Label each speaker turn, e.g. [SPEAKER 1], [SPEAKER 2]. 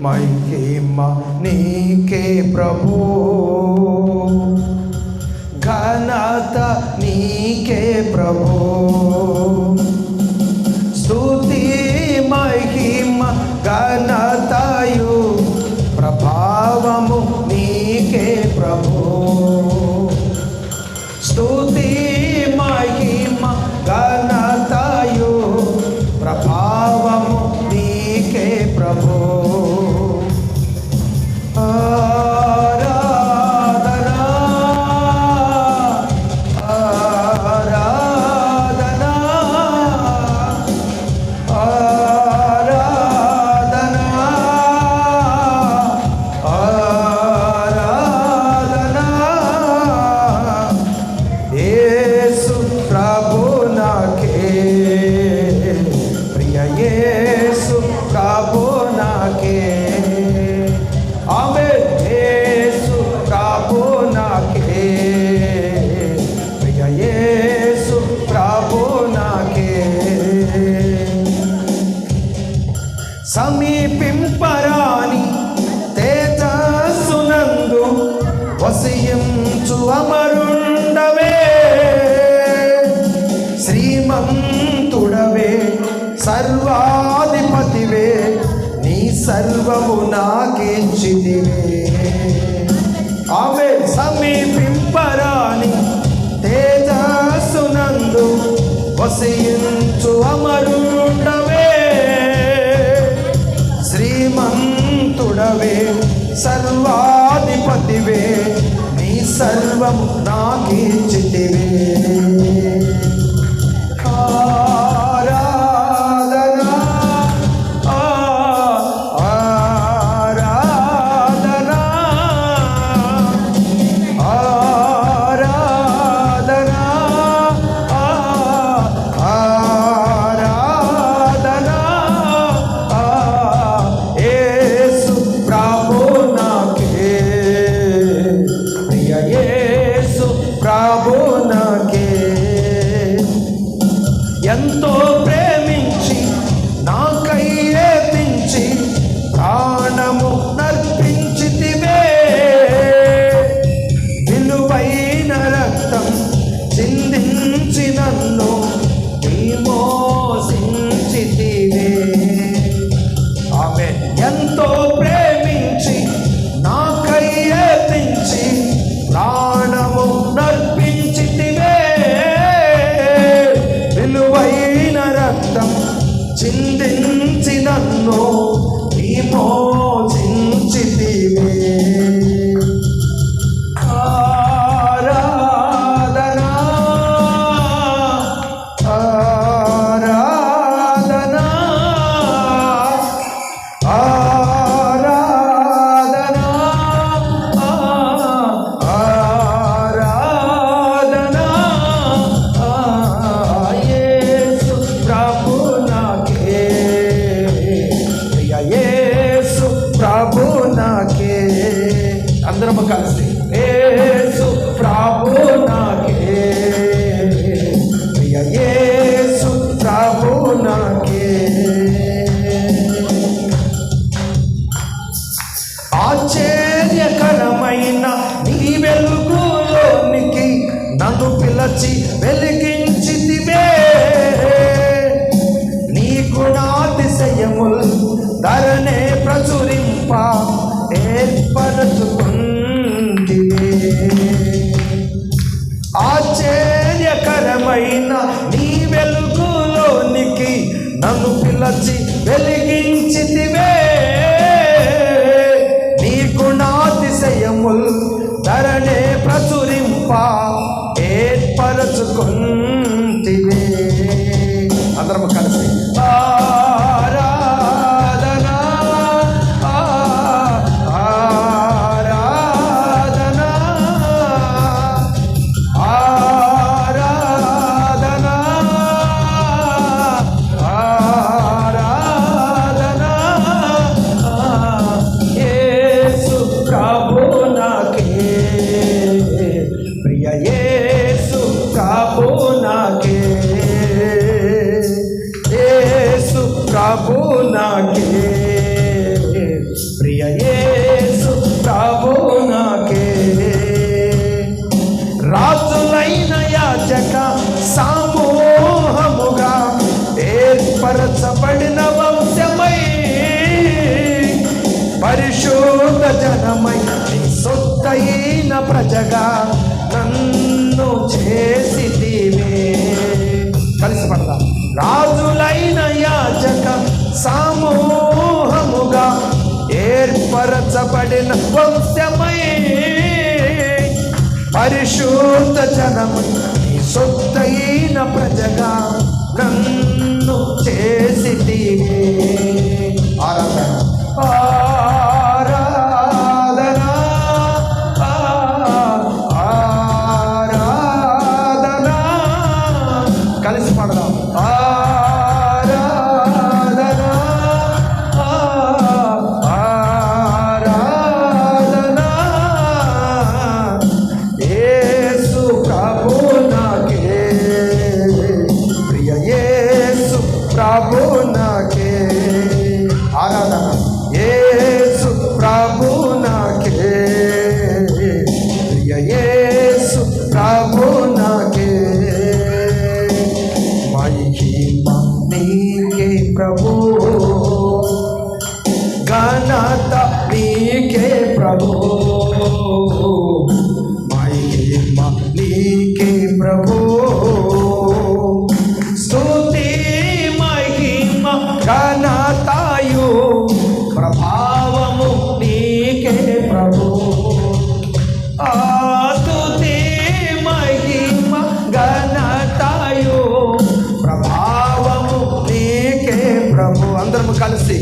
[SPEAKER 1] మహిమ నీకే ప్రభు. ఘనత నీకే ప్రభు. అమరుండవే. శ్రీమంతుడవే సర్వాధిపతివే నీ సర్వము నాకించిదివే ఆమె సమీపింపరాని తేజస్సునందు వసించు అమరుండవే. శ్రీమంతుడవే సర్వాధిపతివే సర్వము నాకిచ్చితివే siento నాకే. అందరం కలిసి. ఏసు ప్రభు నాకే. ఏసు ప్రభు నాకే. ఆశ్చర్యకరమైన నీ వెలుగులోనికి నన్ను పిలచి నన్ను పిలచి వెళ్ళి ప్రభు నాకే ప్రియ యేసు ప్రభు నాకే రాజులైన యాచక సమూహముగా ఏర్పరచబడిన వంశమై పరిశోధ జనమై సొత్తైన ప్రజగా నన్ను చే సమూహముగా ఏర్పరచబడిన వంశమై పరిశుద్ధ జనము సొత్తైన ప్రజగా నన్ను చేసి ఆరాధన. యేసు ప్రభు నాకే. ఆరాధన. ఏసు ప్రభు నాకే. ప్రియ ఏసు ప్రభు నాకే. మహిమ నీకే ప్రభు. ఘనత నీకే ప్రభు. esclarecer.